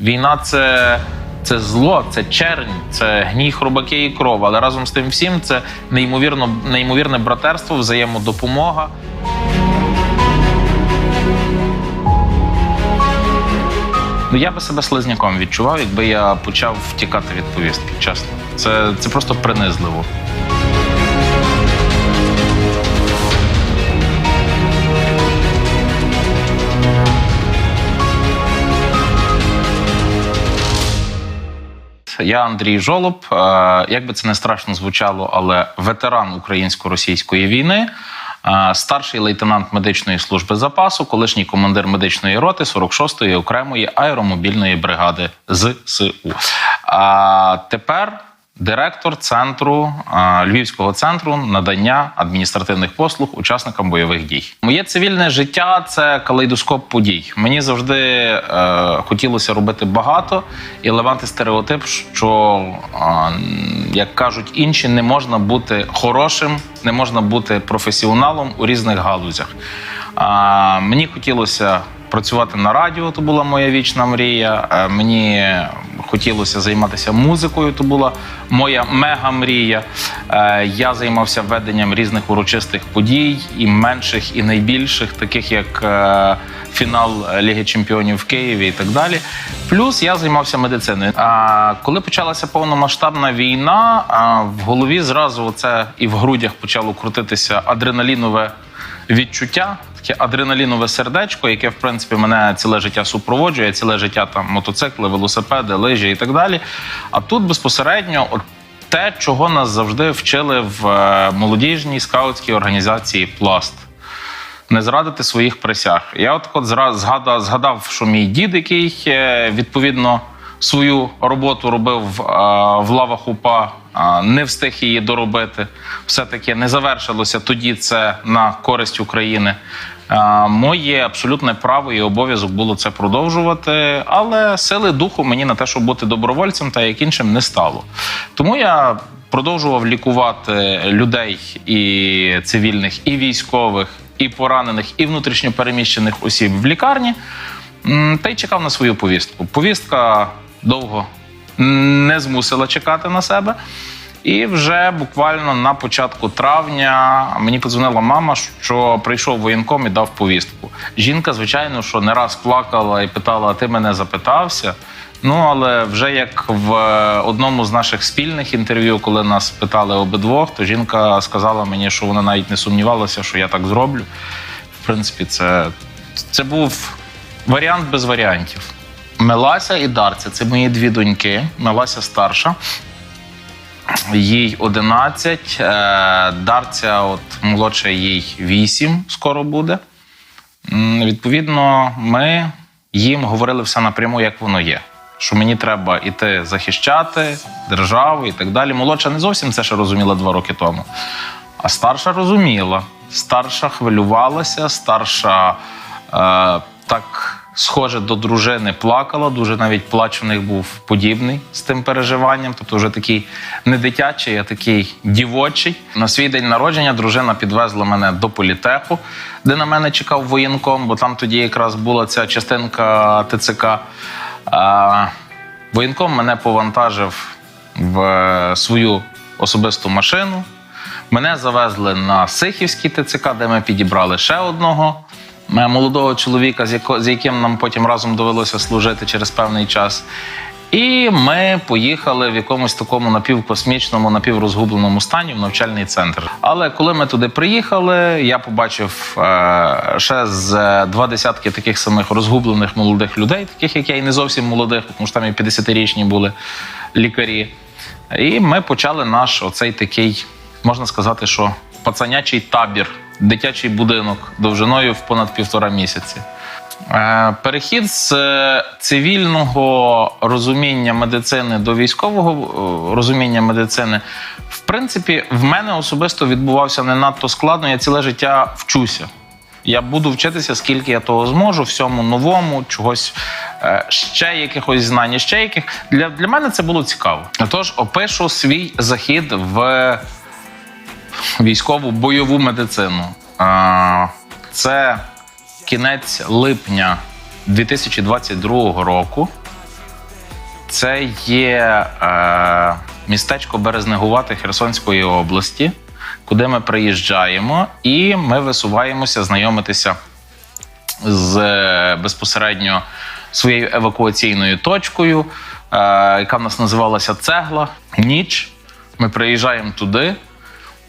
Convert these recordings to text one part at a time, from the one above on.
Війна це, це зло, це чернь, це гній, хробаки і кров. Але разом з тим всім це неймовірно, неймовірне братерство, взаємодопомога. Ну, я би себе слизняком відчував, якби я почав втікати від повістки. Чесно, це, це просто принизливо. Я Андрій Жолоб. Е, Як би це не страшно звучало, але ветеран українсько-російської війни, е, старший лейтенант медичної служби запасу, колишній командир медичної роти 46-ї окремої аеромобільної бригади ЗСУ. А тепер директор центру е, Львівського центру надання адміністративних послуг учасникам бойових дій. Моє цивільне життя це калейдоскоп подій. Мені завжди е, хотілося робити багато і ламати стереотип, що, е, як кажуть інші, не можна бути хорошим, не можна бути професіоналом у різних галузях. А, мені хотілося працювати на радіо, то була моя вічна мрія. Е, Мені хотілося займатися музикою, то була моя мега-мрія. Е, Я займався веденням різних урочистих подій, і менших, і найбільших, таких як е, фінал Ліги Чемпіонів в Києві і так далі. Плюс я займався медициною. А коли почалася повномасштабна війна, в голові зразу це і в грудях почало крутитися адреналінове відчуття, таке адреналінове сердечко, яке в принципі мене ціле життя супроводжує, ціле життя там мотоцикли, велосипеди, лижі і так далі. А тут безпосередньо те, чого нас завжди вчили в е, молодіжній скаутській організації Пласт. Не зрадити своїх присяг. Я от от згадав, згадав, що мій дід, який е, відповідно свою роботу робив е, в лавах УПА, е, не встиг її доробити. Все-таки не завершилося тоді це на користь України. Моє абсолютне право і обов'язок було це продовжувати, але сили духу мені на те, щоб бути добровольцем та як іншим не стало. Тому я продовжував лікувати людей і цивільних, і військових, і поранених, і внутрішньопереміщених осіб в лікарні. Та й чекав на свою повістку. Повістка довго не змусила чекати на себе. І вже буквально на початку травня мені подзвонила мама, що прийшов воєнком і дав повістку. Жінка, звичайно, що не раз плакала і питала: а ти мене запитався? Ну але вже як в е, одному з наших спільних інтерв'ю, коли нас питали обидвох, то жінка сказала мені, що вона навіть не сумнівалася, що я так зроблю. В принципі, це, це був варіант без варіантів. Мелася і Дарця це мої дві доньки. Мелася старша, їй 11, е, Дарця, от молодша, їй 8 скоро буде. Відповідно, ми їм говорили все напряму, як воно є. Що мені треба іти захищати державу і так далі. Молодша не зовсім це ще розуміла два роки тому. А старша розуміла. Старша хвилювалася, старша е, так схоже до дружини плакала. Дуже навіть плач в них був подібний з тим переживанням. Тобто, вже такий не дитячий, а такий дівочий. На свій день народження дружина підвезла мене до політеху, де на мене чекав воєнком, бо там тоді якраз була ця частинка ТЦК. Воєнком мене повантажив в е, свою особисту машину. Мене завезли на Сихівський ТЦК, де ми підібрали ще одного молодого чоловіка, з, яким нам потім разом довелося служити через певний час. І ми поїхали в якомусь такому напівкосмічному, напіврозгубленому стані в навчальний центр. Але коли ми туди приїхали, я побачив е, ще з е, два десятки таких самих розгублених молодих людей, таких як я, і не зовсім молодих, тому що там і 50-річні були лікарі. І ми почали наш оцей такий, можна сказати, що пацанячий табір, дитячий будинок довжиною в понад півтора місяці. Е, Перехід з е, цивільного розуміння медицини до військового е, розуміння медицини, в принципі, в мене особисто відбувався не надто складно. Я ціле життя вчуся. Я буду вчитися, скільки я того зможу, всьому новому, чогось ще якихось знань, ще яких. Для, для мене це було цікаво. Тож опишу свій захід в військову бойову медицину. Це кінець липня 2022 року. Це є е, містечко Березнегувати Херсонської області, куди ми приїжджаємо, і ми висуваємося знайомитися з е, безпосередньо своєю евакуаційною точкою, е, яка в нас називалася Цегла. Ніч. Ми приїжджаємо туди.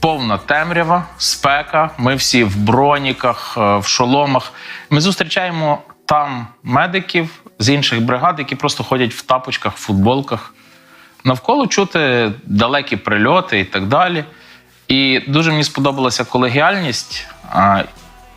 Повна темрява, спека. Ми всі в броніках, е, в шоломах. Ми зустрічаємо там медиків з інших бригад, які просто ходять в тапочках, в футболках. Навколо чути далекі прильоти і так далі. І дуже мені сподобалася колегіальність,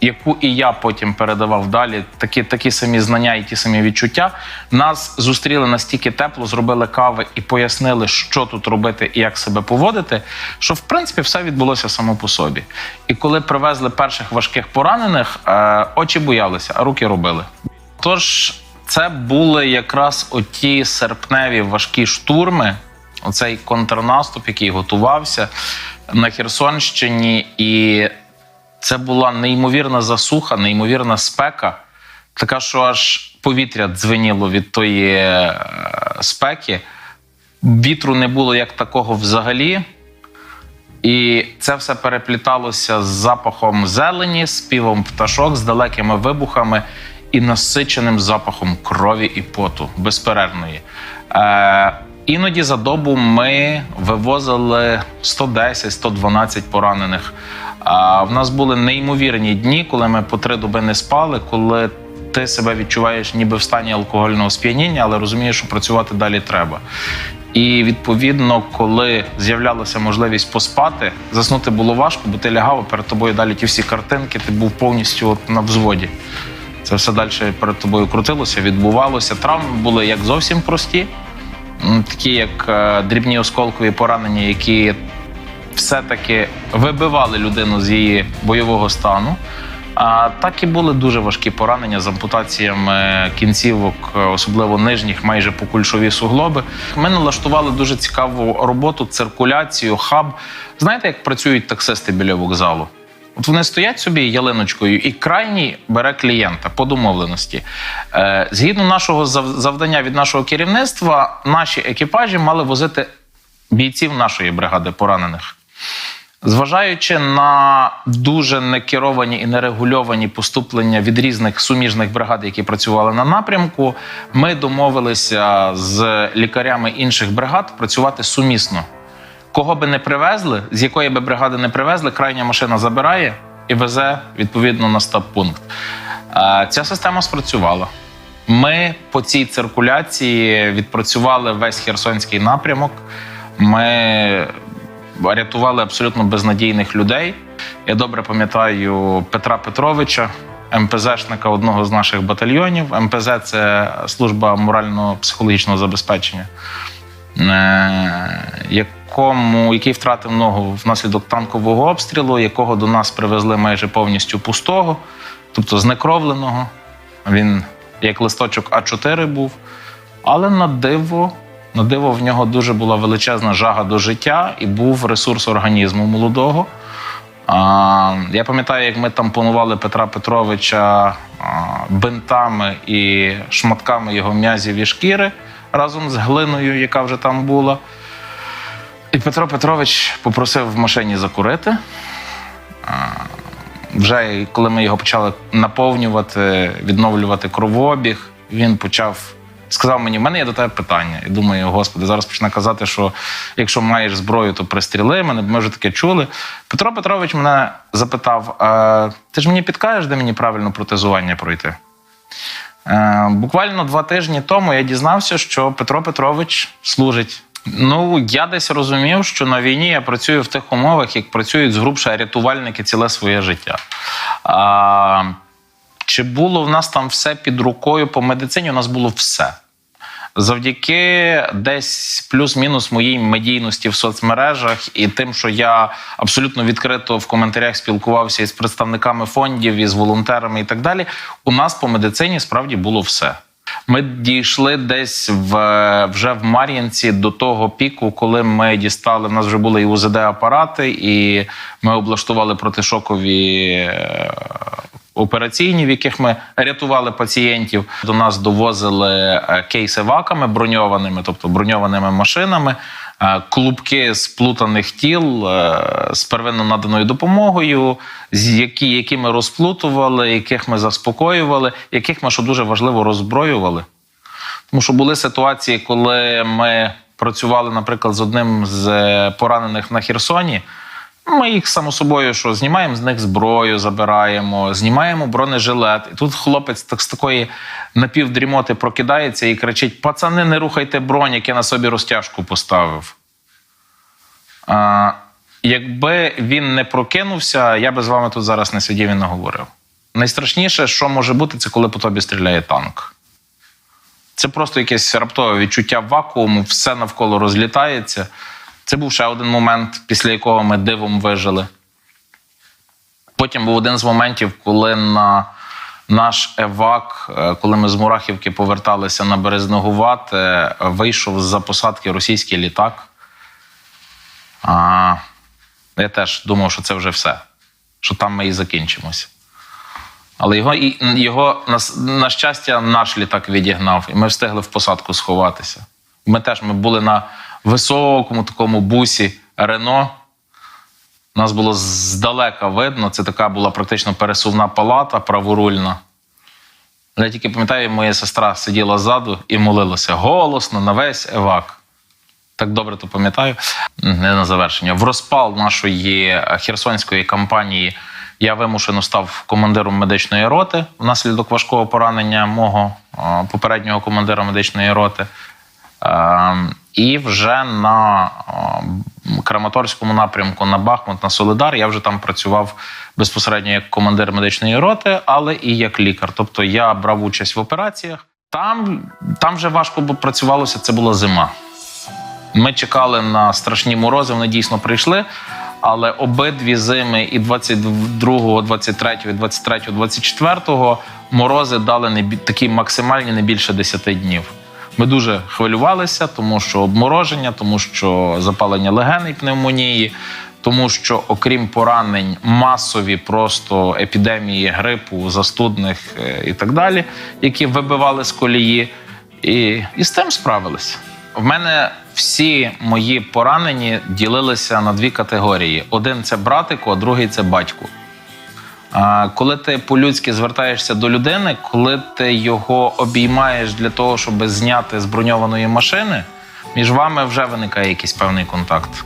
яку і я потім передавав далі. Такі, такі самі знання і ті самі відчуття. Нас зустріли настільки тепло, зробили кави і пояснили, що тут робити і як себе поводити. Що в принципі все відбулося само по собі. І коли привезли перших важких поранених, е, очі боялися, а руки робили. Тож це були якраз оті серпневі важкі штурми, оцей контрнаступ, який готувався на Херсонщині, і це була неймовірна засуха, неймовірна спека. Така, що аж повітря дзвеніло від тої е, спеки. Вітру не було як такого взагалі. І це все перепліталося з запахом зелені, співом пташок, з далекими вибухами і насиченим запахом крові і поту безперервної. Е, іноді за добу ми вивозили 110-112 поранених. А в нас були неймовірні дні, коли ми по три доби не спали, коли ти себе відчуваєш ніби в стані алкогольного сп'яніння, але розумієш, що працювати далі треба. І відповідно, коли з'являлася можливість поспати, заснути було важко, бо ти лягав перед тобою далі ті всі картинки, ти був повністю от на взводі. Це все далі перед тобою крутилося, відбувалося. Травми були як зовсім прості, такі як е, дрібні осколкові поранення, які все-таки вибивали людину з її бойового стану. А так і були дуже важкі поранення з ампутаціями кінцівок, особливо нижніх, майже по кульшові суглоби. Ми налаштували дуже цікаву роботу, циркуляцію, хаб. Знаєте, як працюють таксисти біля вокзалу? От вони стоять собі ялиночкою, і крайній бере клієнта по домовленості. Е, згідно нашого зав- завдання від нашого керівництва, наші екіпажі мали возити бійців нашої бригади поранених. Зважаючи на дуже некеровані і нерегульовані поступлення від різних суміжних бригад, які працювали на напрямку, ми домовилися з лікарями інших бригад працювати сумісно. Кого би не привезли, з якої би бригади не привезли, крайня машина забирає і везе відповідно на стаб-пункт. Е, Ця система спрацювала. Ми по цій циркуляції відпрацювали весь херсонський напрямок. Ми рятували абсолютно безнадійних людей. Я добре пам'ятаю Петра Петровича, МПЗшника одного з наших батальйонів. МПЗ це служба морально-психологічного забезпечення, е, якому, який втратив ногу внаслідок танкового обстрілу, якого до нас привезли майже повністю пустого, тобто знекровленого. Він як листочок А4 був. Але на диво, на диво в нього дуже була величезна жага до життя і був ресурс організму молодого. Я пам'ятаю, як ми там планували Петра Петровича бинтами і шматками його м'язів і шкіри разом з глиною, яка вже там була. І Петро Петрович попросив в машині закурити. Вже коли ми його почали наповнювати, відновлювати кровообіг, він почав. Сказав мені, в мене є до тебе питання. І думаю, господи, зараз почне казати, що якщо маєш зброю, то пристріли мене, ми вже таке чули. Петро Петрович мене запитав: а, ти ж мені підкажеш, де мені правильно протезування пройти? Е, буквально два тижні тому я дізнався, що Петро Петрович служить. Ну, я десь розумів, що на війні я працюю в тих умовах, як працюють згрубше рятувальники ціле своє життя. А, чи було в нас там все під рукою по медицині? У нас було все. Завдяки десь плюс-мінус моїй медійності в соцмережах і тим, що я абсолютно відкрито в коментарях спілкувався із представниками фондів, із волонтерами і так далі. У нас по медицині справді було все. Ми дійшли десь в вже в Мар'їнці до того піку, коли ми дістали. В нас вже були і УЗД апарати, і ми облаштували протишокові е, операційні, в яких ми рятували пацієнтів. До нас довозили е, кейси ваками броньованими, тобто броньованими машинами, е, клубки з плутаних тіл е, з первинно наданою допомогою, які, які ми розплутували, яких ми заспокоювали, яких ми, що дуже важливо, роззброювали. Тому що були ситуації, коли ми працювали, наприклад, з одним з поранених на Херсоні. Ми їх само собою, що знімаємо з них зброю, забираємо, знімаємо бронежилет. І тут хлопець так з такої напівдрімоти прокидається і кричить: Пацани, не рухайте бронік, я на собі розтяжку поставив. А, якби він не прокинувся, я би з вами тут зараз не сидів і не говорив. Найстрашніше, що може бути, це коли по тобі стріляє танк. Це просто якесь раптове відчуття вакууму, все навколо розлітається. Це був ще один момент, після якого ми дивом вижили. Потім був один з моментів, коли на наш евак, е, коли ми з Мурахівки поверталися на Березногуват, е, вийшов з-за посадки російський літак. А, я теж думав, що це вже все, що там ми і закінчимося. Але його, його на, на щастя, наш літак відігнав, і ми встигли в посадку сховатися. Ми теж ми були на високому такому бусі Рено. Нас було здалека видно. Це така була практично пересувна палата праворульна. Я тільки пам'ятаю, моя сестра сиділа ззаду і молилася голосно на весь евак. Так добре то пам'ятаю. Не на завершення. В розпал нашої е, херсонської кампанії я вимушено став командиром медичної роти внаслідок важкого поранення мого попереднього командира медичної роти. Е, І вже на е, Краматорському напрямку на Бахмут, на Солидар, я вже там працював безпосередньо як командир медичної роти, але і як лікар. Тобто я брав участь в операціях. Там, там вже важко працювалося, це була зима. Ми чекали на страшні морози, вони дійсно прийшли. Але обидві зими, і 22, 23, 23, 24 морози дали не такі максимальні не більше 10 днів. Ми дуже хвилювалися, тому що обмороження, тому що запалення легеней пневмонії, тому що, окрім поранень, масові просто епідемії грипу, застудних е, і так далі, які вибивали з колії, і, і з тим справилися. В мене всі мої поранені ділилися на дві категорії: один це братику, а другий це батьку. Коли ти по-людськи звертаєшся до людини, коли ти його обіймаєш для того, щоб зняти з броньованої машини, між вами вже виникає якийсь певний контакт.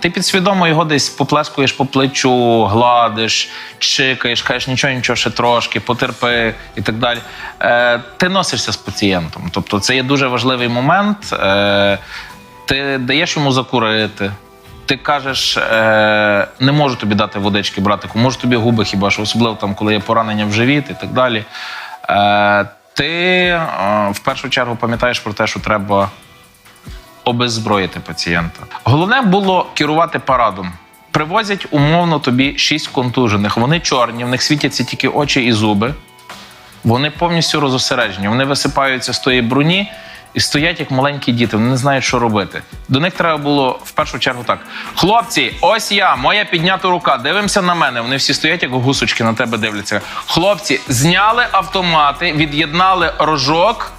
Ти підсвідомо його десь поплескуєш по плечу, гладиш, чикаєш, кажеш нічого, нічого, ще трошки, потерпи і так далі. Е, Ти носишся з пацієнтом. Тобто це є дуже важливий момент. Е, Ти даєш йому закурити. Ти кажеш, е, не можу тобі дати водички, братику, можу тобі губи хіба що, особливо там, коли є поранення в живіт і так далі. Е, Ти е, в першу чергу пам'ятаєш про те, що треба обеззброїти пацієнта. Головне було керувати парадом. Привозять умовно тобі шість контужених. Вони чорні, в них світяться тільки очі і зуби. Вони повністю розосереджені. Вони висипаються з тої броні і стоять як маленькі діти. Вони не знають, що робити. До них треба було в першу чергу так: хлопці, ось я, моя піднята рука. Дивимося на мене. Вони всі стоять, як гусочки на тебе дивляться. Хлопці, зняли автомати, від'єднали рожок.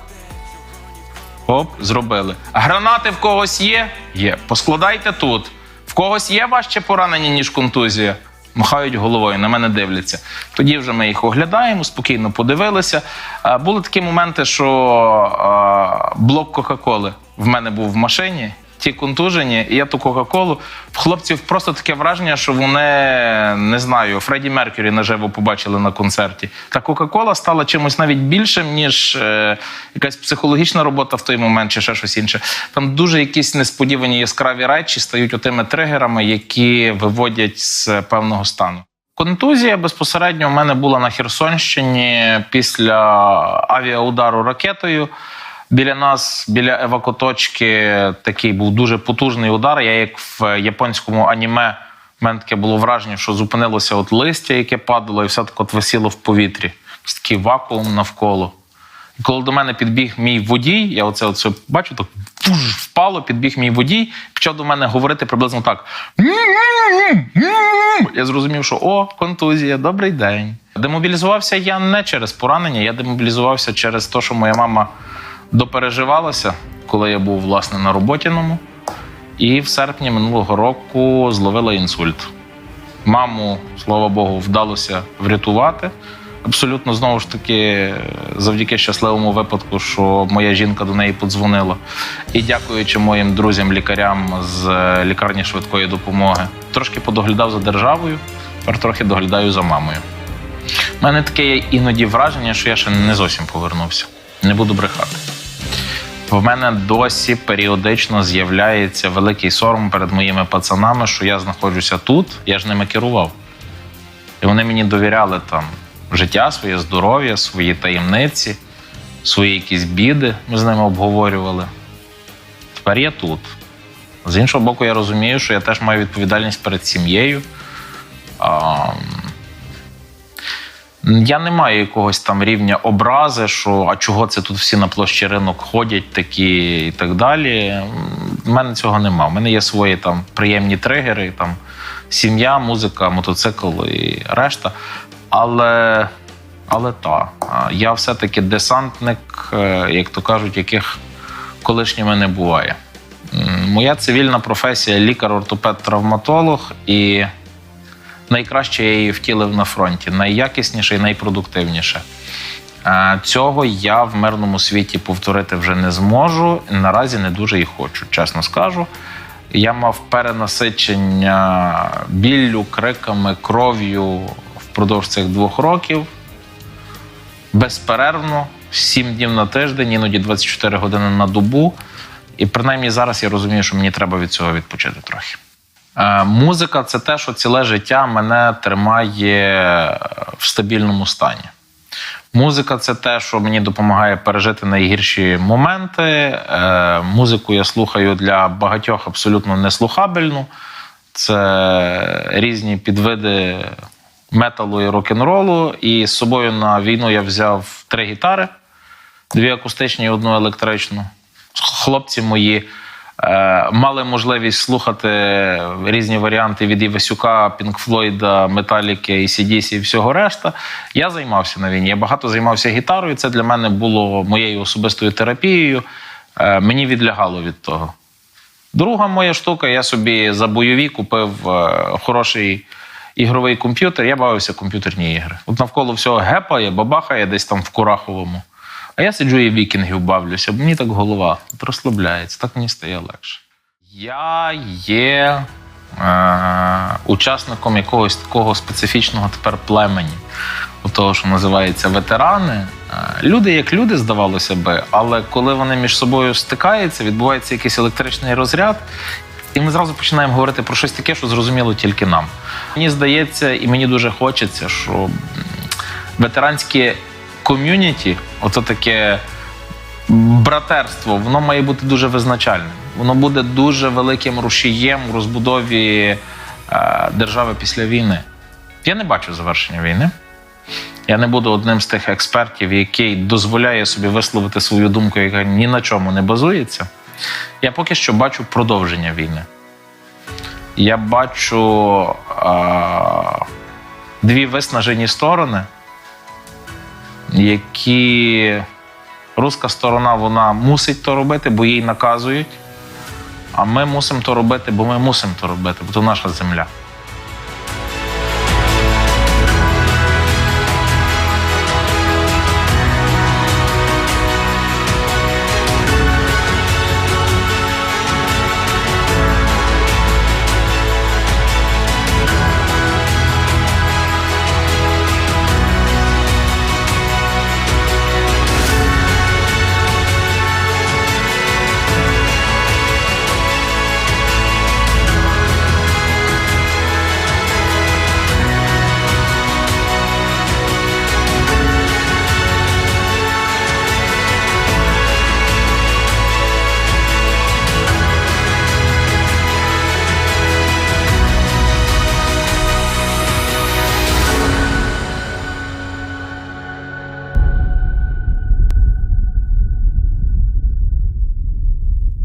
Оп, зробили. Гранати в когось є? Є. Поскладайте тут. В когось є важче поранення, ніж контузія. Махають головою, на мене дивляться. Тоді вже ми їх оглядаємо, спокійно подивилися. Були такі моменти, що блок Кока-Коли в мене був в машині. Ті контужені, і я ту Кока-Колу. В хлопців просто таке враження, що вони не знаю, Фредді Меркюрі наживо побачили на концерті. Та Кока-Кола стала чимось навіть більшим, ніж е, якась психологічна робота в той момент чи ще щось інше. Там дуже якісь несподівані яскраві речі стають отими тригерами, які виводять з певного стану. Контузія безпосередньо у мене була на Херсонщині після авіаудару ракетою. Біля нас, біля евакоточки, такий був дуже потужний удар. Я як в японському аніме, в мене таке було враження, що зупинилося от листя, яке падало, і все так от висіло в повітрі. Такий вакуум навколо. І коли до мене підбіг мій водій, я оце, оце бачу, так впало, підбіг мій водій, почав до мене говорити приблизно так. Я зрозумів, що о, контузія, добрий день. Демобілізувався я не через поранення, я демобілізувався через те, що моя мама допереживалася, коли я був власне на роботіному. І в серпні минулого року зловила інсульт. Маму, слава Богу, вдалося врятувати. Абсолютно знову ж таки, завдяки щасливому випадку, що моя жінка до неї подзвонила. І дякуючи моїм друзям-лікарям з е, лікарні швидкої допомоги, трошки подоглядав за державою, тепер трохи доглядаю за мамою. У мене таке іноді враження, що я ще не зовсім повернувся. Не буду брехати. В мене досі періодично з'являється великий сором перед моїми пацанами, що я знаходжуся тут, я ж ними керував. І вони мені довіряли там життя, своє здоров'я, свої таємниці, свої якісь біди. Ми з ними обговорювали. Тепер я тут. З іншого боку, я розумію, що я теж маю відповідальність перед сім'єю. Я не маю якогось там рівня образи, що а чого це тут всі на площі ринок ходять такі і так далі. У мене цього нема. У мене є свої там приємні тригери, там сім'я, музика, мотоцикл і решта. Але, але та, я все-таки десантник, е, як то кажуть, яких колишніми не буває. Моя цивільна професія лікар-ортопед-травматолог і найкраще я її втілив на фронті, найякісніше і найпродуктивніше. Цього я в мирному світі повторити вже не зможу. Наразі не дуже і хочу, чесно скажу. Я мав перенасичення біллю, криками, кров'ю впродовж цих двох років. Безперервно, 7 днів на тиждень, іноді 24 години на добу. І принаймні зараз я розумію, що мені треба від цього відпочити трохи. Е, Музика це те, що ціле життя мене тримає в стабільному стані. Музика це те, що мені допомагає пережити найгірші моменти. Е, Музику я слухаю для багатьох абсолютно неслухабельну. Це різні підвиди металу і рок-н-ролу. І з собою на війну я взяв три гітари: дві акустичні і одну електричну. Хлопці мої е, мали можливість слухати різні варіанти від Івасюка, Пінк Флойда, Металіки, ACDC і всього решта. Я займався на війні. Я багато займався гітарою. Це для мене було моєю особистою терапією. Е, мені відлягало від того. Друга моя штука, я собі за бойові купив е, хороший ігровий комп'ютер. Я бавився комп'ютерні ігри. От навколо всього гепає, бабахає десь там в Кураховому. А я сиджу і вікінгів бавлюся, бо мені так голова розслабляється, так мені стає легше. Я є е, учасником якогось такого специфічного тепер племені, того, що називається ветерани. Е, Люди як люди, здавалося би, але коли вони між собою стикаються, відбувається якийсь електричний розряд, і ми зразу починаємо говорити про щось таке, що зрозуміло тільки нам. Мені здається, і мені дуже хочеться, що м, ветеранське ком'юніті, ото таке братерство, воно має бути дуже визначальним. Воно буде дуже великим рушієм у розбудові е, держави після війни. Я не бачу завершення війни. Я не буду одним з тих експертів, який дозволяє собі висловити свою думку, яка ні на чому не базується. Я поки що бачу продовження війни. Я бачу а, дві виснажені сторони, які руська сторона вона мусить то робити, бо їй наказують. А ми мусимо то робити, бо ми мусимо то робити, бо то наша земля.